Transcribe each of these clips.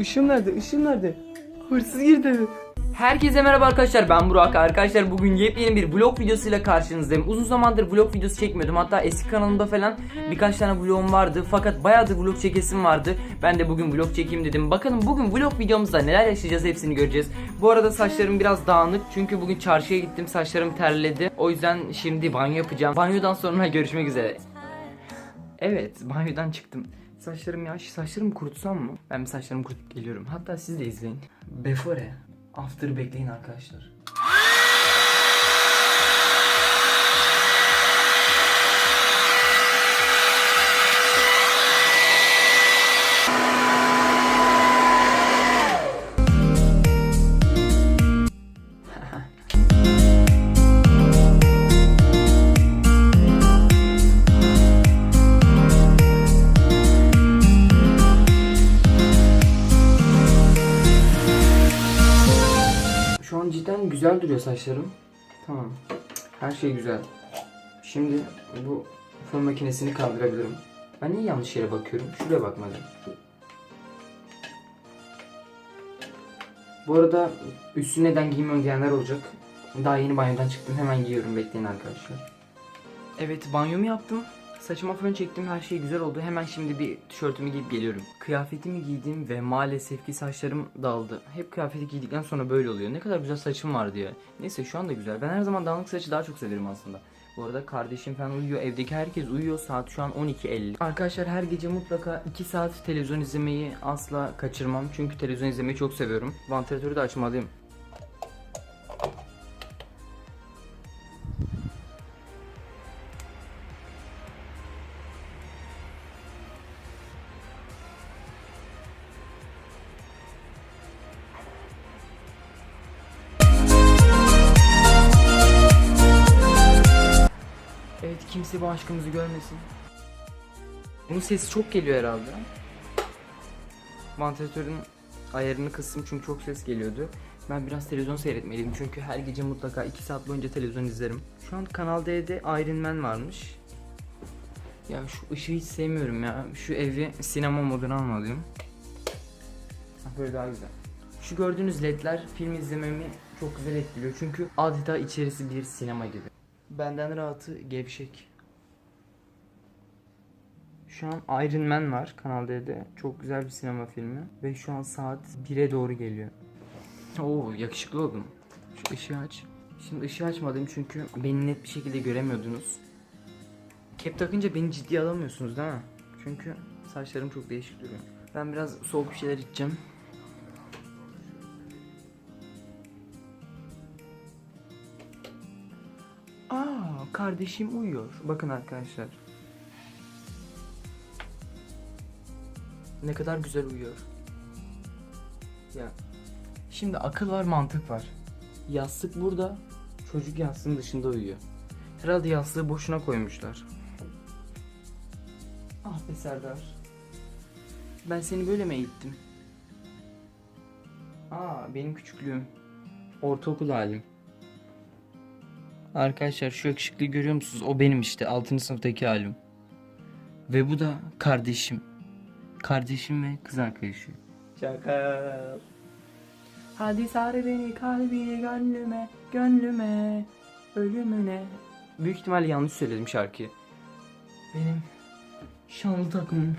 Işığım nerede? Işığım nerede? Hırsız girdi. Herkese merhaba arkadaşlar ben Burak. Arkadaşlar bugün yepyeni bir vlog videosuyla karşınızdayım. Uzun zamandır vlog videosu çekmiyordum hatta eski kanalımda falan birkaç tane vlogum vardı. Fakat bayağıdır vlog çekesim vardı. Ben de bugün vlog çekeyim dedim. Bakalım bugün vlog videomuzda neler yaşayacağız hepsini göreceğiz. Bu arada saçlarım biraz dağınık çünkü bugün çarşıya gittim saçlarım terledi. O yüzden şimdi banyo yapacağım. Banyodan sonra görüşmek üzere. Evet banyodan çıktım Saçlarım yaş, saçlarımı kurutsam mı? Ben bir saçlarımı kurutup geliyorum. Hatta siz de izleyin. Before, after bekleyin arkadaşlar. Duruyor saçlarım. Tamam. Her şey güzel. Şimdi bu fön makinesini kaldırabilirim. Ben niye yanlış yere bakıyorum? Şuraya bakmadım. Bu arada üstü neden giymiyorum diyenler olacak. Daha yeni banyodan çıktım. Hemen giyiyorum. Bekleyin arkadaşlar. Evet banyomu yaptım. Saçıma fön çektim. Her şey güzel oldu. Hemen şimdi bir tişörtümü giyip geliyorum. Kıyafetimi giydim ve maalesef ki saçlarım daldı. Hep kıyafeti giydikten sonra böyle oluyor. Ne kadar güzel saçım var diye. Neyse şu anda güzel. Ben her zaman dağınık saçı daha çok severim aslında. Bu arada kardeşim falan uyuyor. Evdeki herkes uyuyor. Saat şu an 12.50. Arkadaşlar her gece mutlaka 2 saat televizyon izlemeyi asla kaçırmam. Çünkü televizyon izlemeyi çok seviyorum. Vantilatörü de açmalıyım. Kimse bu aşkımızı görmesin. Bunun sesi çok geliyor herhalde. Vantilatörün ayarını kıstım çünkü çok ses geliyordu. Ben biraz televizyon seyretmeliyim çünkü her gece mutlaka 2 saat boyunca televizyon izlerim. Şu an Kanal D'de Iron Man varmış. Ya şu ışığı hiç sevmiyorum ya. Şu evi sinema moduna almalıyım. Böyle daha güzel. Şu gördüğünüz ledler film izlememi çok güzel etkiliyor çünkü adeta içerisi bir sinema gibi. Benden rahatı gevşek. Şu an Iron Man var Kanal D'de. Çok güzel bir sinema filmi. Ve şu an saat 1'e doğru geliyor. Oo yakışıklı oldum. Şu ışığı aç. Şimdi ışığı açmadım çünkü beni net bir şekilde göremiyordunuz. Kep takınca beni ciddiye alamıyorsunuz değil mi? Çünkü saçlarım çok değişik duruyor. Ben biraz soğuk bir şeyler içeceğim. Kardeşim uyuyor. Bakın arkadaşlar. Ne kadar güzel uyuyor. Ya. Şimdi akıl var, mantık var. Yastık burada, çocuk yastığın dışında uyuyor. Herhalde yastığı boşuna koymuşlar. Ah be Serdar. Ben seni böyle mi eğittim? Aa, benim küçüklüğüm. Ortaokul halim. Arkadaşlar şu yakışıklıyı görüyor musunuz? O benim işte 6. sınıftaki halim. Ve bu da kardeşim. Kardeşim ve kız arkadaşı. Şaka. Hadi sar beni kalbine gönlüme, gönlüme, ölümüne. Büyük ihtimalle yanlış söyledim şarkıyı. Benim şanlı takımım.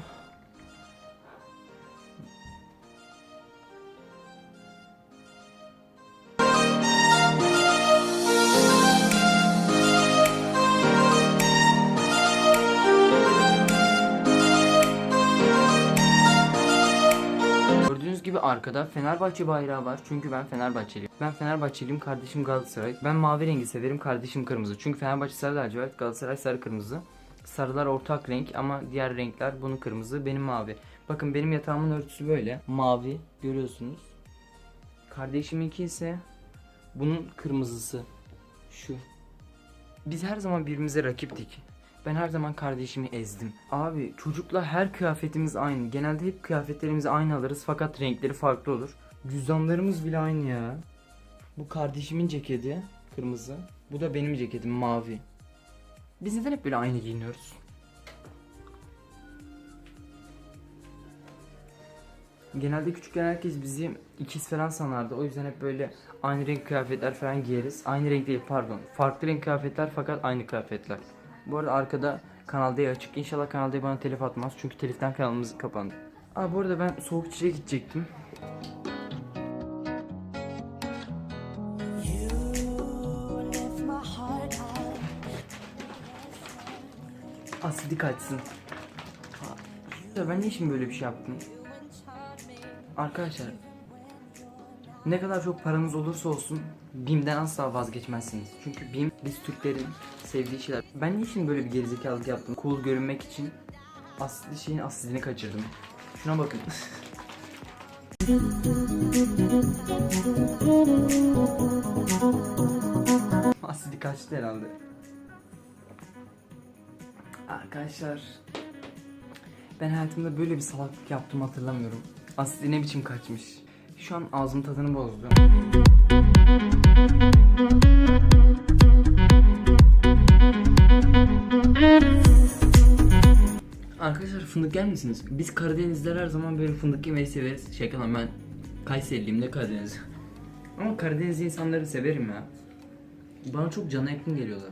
Arkada Fenerbahçe bayrağı var. Çünkü ben Fenerbahçeliyim. Ben Fenerbahçeliyim, kardeşim Galatasaray. Ben mavi rengi severim, kardeşim kırmızı. Çünkü Fenerbahçe sarı lacivert, Galatasaray sarı kırmızı. Sarılar ortak renk ama diğer renkler bunun kırmızı, benim mavi. Bakın benim yatağımın örtüsü böyle. Mavi görüyorsunuz. Kardeşiminki ise bunun kırmızısı. Şu. Biz her zaman birbirimize rakiptik. Ben her zaman kardeşimi ezdim. Abi çocukla her kıyafetimiz aynı. Genelde hep kıyafetlerimizi aynı alırız fakat renkleri farklı olur. Cüzdanlarımız bile aynı ya. Bu kardeşimin ceketi kırmızı. Bu da benim ceketim mavi. Biz neden hep böyle aynı giyiniyoruz? Genelde küçükken herkes bizi ikiz falan sanardı. O yüzden hep böyle aynı renk kıyafetler falan giyeriz. Aynı renk değil pardon. Farklı renk kıyafetler fakat aynı kıyafetler. Bu arada arkada Kanal D açık. İnşallah Kanal D bana telif atmaz. Çünkü teliften kanalımız kapandı. Aa bu arada ben soğuk içeceğe gidecektim. left my heart out. Asidik açsın. Ya ben niçin böyle bir şey yaptım? Arkadaşlar ne kadar çok paranız olursa olsun BİM'den asla vazgeçmezsiniz. Çünkü BİM biz Türklerin sevdiği şeyler. Ben niçin böyle bir gerizekalılık yaptım? Cool görünmek için asli şeyin aslini kaçırdım. Şuna bakın. Asidi kaçtı herhalde. Arkadaşlar ben hayatımda böyle bir salaklık yaptığımı hatırlamıyorum. Asli ne biçim kaçmış. Şu an ağzım tadını bozdu. Arkadaşlar fındık yer misiniz? Biz Karadenizler her zaman böyle fındık yemeyi severiz. Şaka lan ben Kayseriliyim ne Karadeniz. Ama Karadeniz insanları severim ya. Bana çok cana yakın geliyorlar.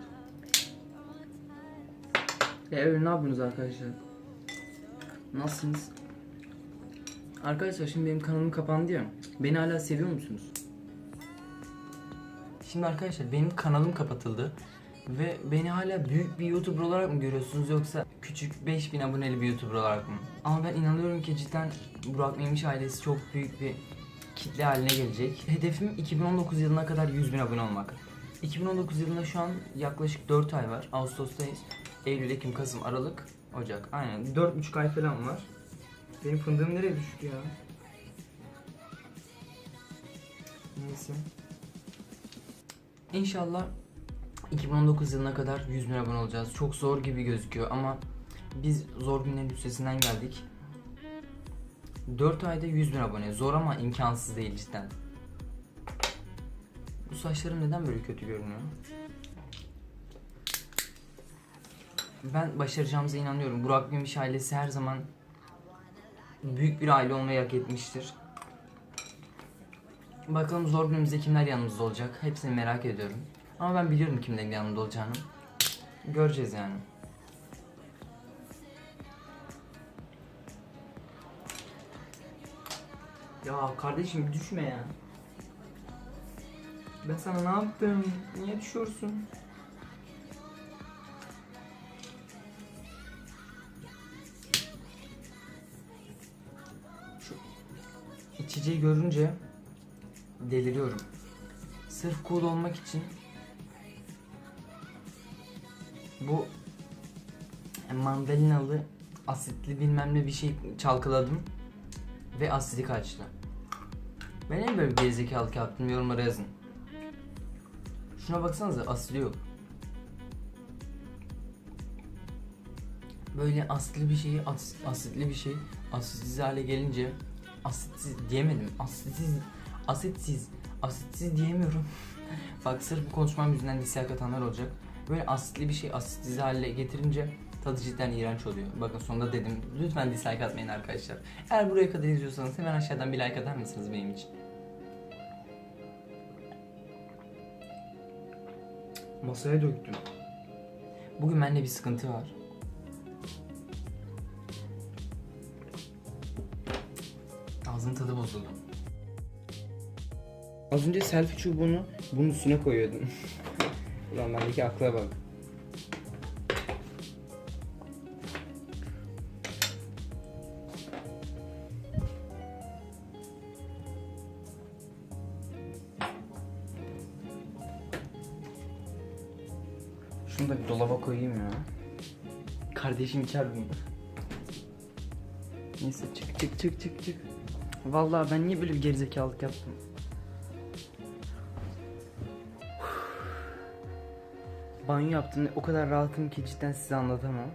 Ya öyle ne yapıyorsunuz arkadaşlar? Nasılsınız? Arkadaşlar şimdi benim kanalım kapandı ya. Beni hala seviyor musunuz? Şimdi arkadaşlar benim kanalım kapatıldı. Ve beni hala büyük bir YouTuber olarak mı görüyorsunuz yoksa küçük 5000 aboneli bir YouTuber olarak mı? Ama ben inanıyorum ki cidden Burak Memiş ailesi çok büyük bir kitle haline gelecek. Hedefim 2019 yılına kadar 100 bin abone olmak. 2019 yılında şu an yaklaşık 4 ay var. Ağustos'tayız. Eylül, Ekim, Kasım, Aralık, Ocak. Aynen 4,5 ay falan var. Benim fındığım nereye düştü ya? Neyse. İnşallah 2019 yılına kadar 100 bin abone olacağız. Çok zor gibi gözüküyor ama biz zor günlerin üstesinden geldik. 4 ayda 100 bin abone. Zor ama imkansız değil cidden. Bu saçlarım neden böyle kötü görünüyor? Ben başaracağımıza inanıyorum. Burak Gümüş ailesi her zaman büyük bir aile olmayı hak etmiştir. Bakalım zor günümüzde kimler yanımızda olacak. Hepsini merak ediyorum. Ama ben biliyorum kimlerin yanımda olacağını. Göreceğiz yani. Ya kardeşim düşme ya. Ben sana ne yaptım? Niye düşüyorsun? Şu içeceği görünce deliriyorum. Sırf cool olmak için bu mandalinalı asitli bilmem ne bir şey çalkaladım ve asidi kaçtı. Ben en böyle bir gerizekalılık yaptım yorumlara yazın. Şuna baksanıza asidi yok. Böyle asitli bir şeyi as- asitli bir şey asitsiz hale gelince asitsiz diyemedim. Asitsiz asitsiz asitsiz diyemiyorum. Bak sırf bu konuşmam yüzünden dislike atanlar olacak. Böyle asitli bir şey asitsiz hale getirince tadı cidden iğrenç oluyor. Bakın sonunda dedim lütfen dislike atmayın arkadaşlar. Eğer buraya kadar izliyorsanız hemen aşağıdan bir like atar mısınız benim için? Masaya döktüm. Bugün bende bir sıkıntı var. Ağzın tadı bozuldu. Az önce selfie çubuğunu bunun üstüne koyuyordum. Ulan bendeki akla bak. Şunu da bir dolaba koyayım ya. Kardeşim içer bunu. Neyse çık çık çık çık çık. Vallahi ben niye böyle bir gerizekalılık yaptım? Banyo yaptım. O kadar rahatım ki cidden size anlatamam.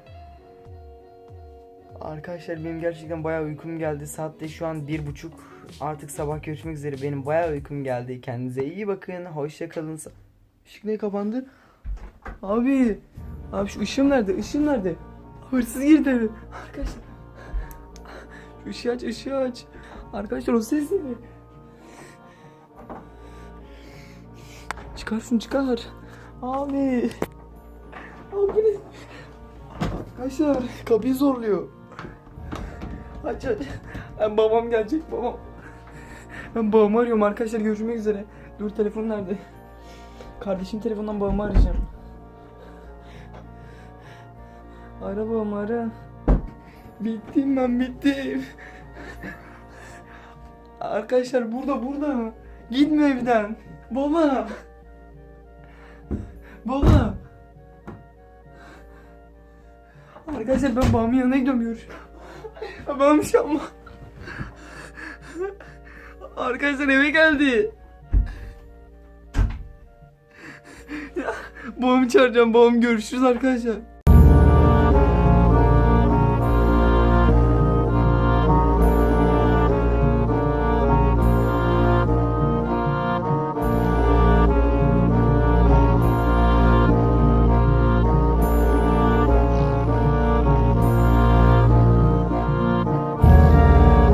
Arkadaşlar benim gerçekten bayağı uykum geldi. Saat de şu an bir buçuk. Artık sabah görüşmek üzere. Benim bayağı uykum geldi. Kendinize iyi bakın. Hoşça kalın. Işık niye kapandı? Abi. Abi şu ışığım nerede? Işığım nerede? Hırsız girdi eve. Arkadaşlar. Şu ışığı aç ışığı aç. Arkadaşlar o ses ne? Çıkar şunu çıkar. Abi. Abi? Arkadaşlar kapıyı zorluyor. Aç aç. Ben babam gelecek babam. Ben babamı arıyorum arkadaşlar görüşmek üzere. Dur telefon nerede? Kardeşim telefondan babamı arayacağım. Ara babamı ara. Bittim ben bittim. Arkadaşlar burada burada. Gitme evden. Baba. Baba. Arkadaşlar ben babamın yanına gidiyorum. Babam bir şey. Arkadaşlar eve geldi. Ya, babamı çağıracağım. Babam görüşürüz arkadaşlar.